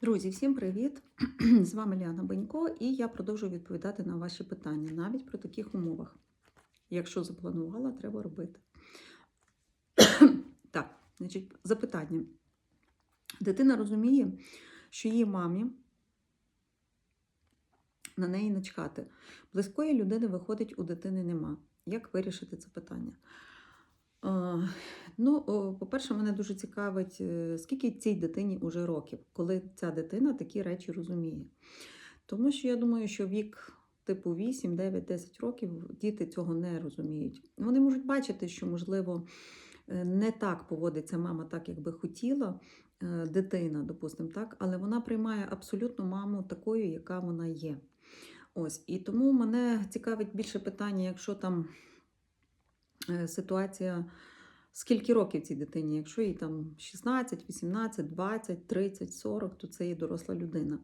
Друзі, всім привіт! З вами Ліана Бенько, і я продовжую відповідати на ваші питання навіть при таких умовах. Якщо запланувала, треба робити. так, значить, запитання. Дитина розуміє, що її мамі на неї начхати. Близької людини виходить, у дитини нема. Як вирішити це питання? Ну, по-перше, мене дуже цікавить, е, скільки цій дитині вже років, коли ця дитина такі речі розуміє. Тому що я думаю, що вік типу 8, 9, 10 років діти цього не розуміють. Вони можуть бачити, що, можливо, е, не так поводиться мама, так як би хотіла е, дитина, допустимо, так, але вона приймає абсолютно маму такою, яка вона є. Ось, і тому мене цікавить більше питання, якщо там ситуація. Скільки років цій дитині? Якщо їй там 16, 18, 20, 30, 40, то це є доросла людина.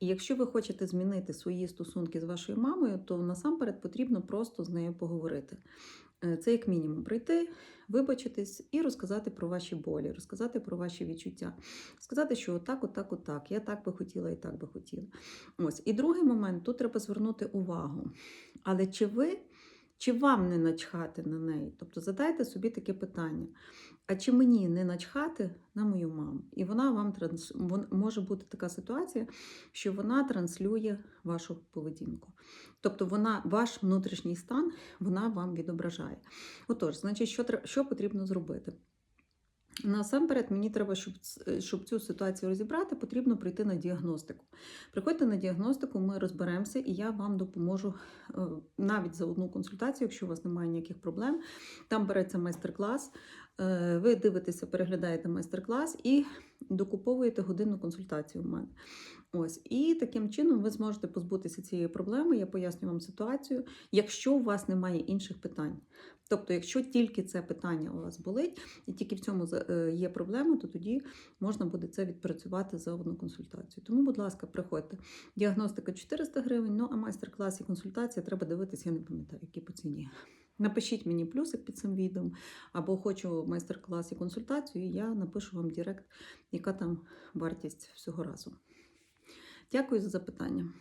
І якщо ви хочете змінити свої стосунки з вашою мамою, то насамперед потрібно просто з нею поговорити. Е, Це як мінімум прийти, вибачитись і розказати про ваші болі, розказати про ваші відчуття. Сказати, що отак, отак, отак, я так би хотіла і так би хотіла. Ось. І другий момент тут треба звернути увагу. Але чи ви чи вам не начхати на неї? Тобто задайте собі таке питання: а чи мені не начхати на мою маму? І вона вам транс... може бути така ситуація, що вона транслює вашу поведінку. Тобто вона, ваш внутрішній стан вона вам відображає. Отож, значить, що, що потрібно зробити? Насамперед, мені треба, щоб, щоб цю ситуацію розібрати, потрібно прийти на діагностику. Приходьте на діагностику, ми розберемося, і я вам допоможу е, навіть за одну консультацію, якщо у вас немає ніяких проблем. Там береться майстер-клас, е, ви дивитеся, переглядаєте майстер-клас і докуповуєте годинну консультацію в мене. Ось, і таким чином ви зможете позбутися цієї проблеми. Я поясню вам ситуацію, якщо у вас немає інших питань. Тобто, якщо тільки це питання у вас болить, і тільки в цьому е, є проблема, то тоді можна буде це відпрацювати за одну консультацію. Тому, будь ласка, приходьте. Діагностика 400 гривень, ну а майстер-клас і консультація треба дивитися, я не пам'ятаю, які по ціні. Напишіть мені плюсик під цим відео, або хочу майстер-клас і консультацію, і я напишу вам директ, яка там вартість всього разу. Дякую за запитання.